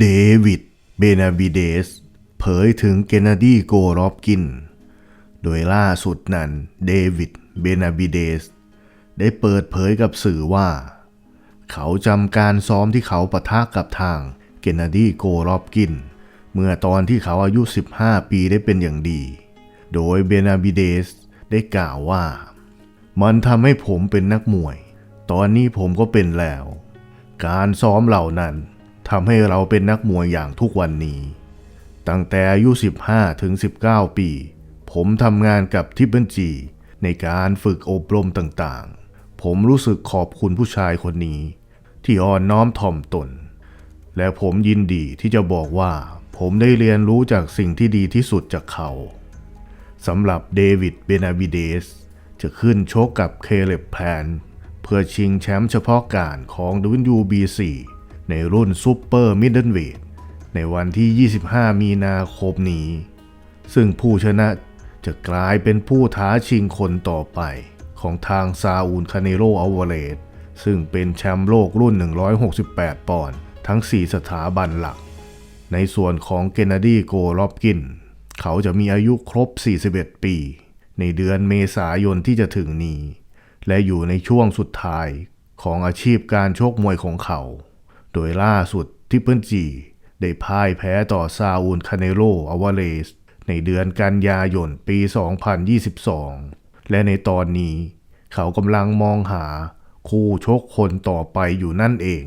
เดวิด เบนาบิเดส เผยถึงเกนาดีโกรอบกิน โดยล่าสุดนั้นเดวิด เบนาบิเดส ได้เปิดเผยกับสื่อว่า เขาจำการซ้อมที่เขาปะทะกับทางเกนาดีโกรอบกิน เมื่อตอนที่เขาอายุ 15 ปีได้เป็นอย่างดี โดยเบนาบิเดสได้กล่าวว่า มันทำให้ผมเป็นนักมวย ตอนนี้ผมก็เป็นแล้ว การซ้อมเหล่านั้น ทำให้เราเป็นนักมวยอย่างทุกวันนี้ ตั้งแต่อายุ 15 ถึง 19 ปี ผมทำงานกับทิปเปิลจีในการฝึกอบรมต่างๆ ผมรู้สึกขอบคุณผู้ชายคนนี้ ที่อ่อนน้อมถ่อมตน และผมยินดีที่จะบอกว่า ผมได้เรียนรู้จากสิ่งที่ดีที่สุดจากเขาสำหรับเดวิดเบนาบิเดสจะขึ้นชกกับเคเลบแพนเพื่อชิงแชมป์เฉพาะการของ WBC ในรุ่นซูเปอร์มิดเดิลเวทในวันที่ 25 มีนาคมนี้ ซึ่งผู้ชนะจะกลายเป็นผู้ท้าชิงคนต่อไปของทางซาอูลคาเนโรอัลวาเลสซึ่งเป็นแชมป์โลกรุ่น 168 ปอนด์ทั้ง 4 สถาบันหลัก ในส่วนของเกนาดีโกรอบกิน เขาจะมีอายุครบ 41 ปี ในเดือนเมษายนที่จะถึงนี้ และอยู่ในช่วงสุดท้ายของอาชีพการชกมวยของเขา โดยล่าสุดทิปเปิลจีได้พ่ายแพ้ต่อซาอูลคาเนโรอวาเลส ในเดือนกันยายนปี 2022 และในตอนนี้ เขากำลังมองหาคู่ชกคนต่อไปอยู่นั่นเอง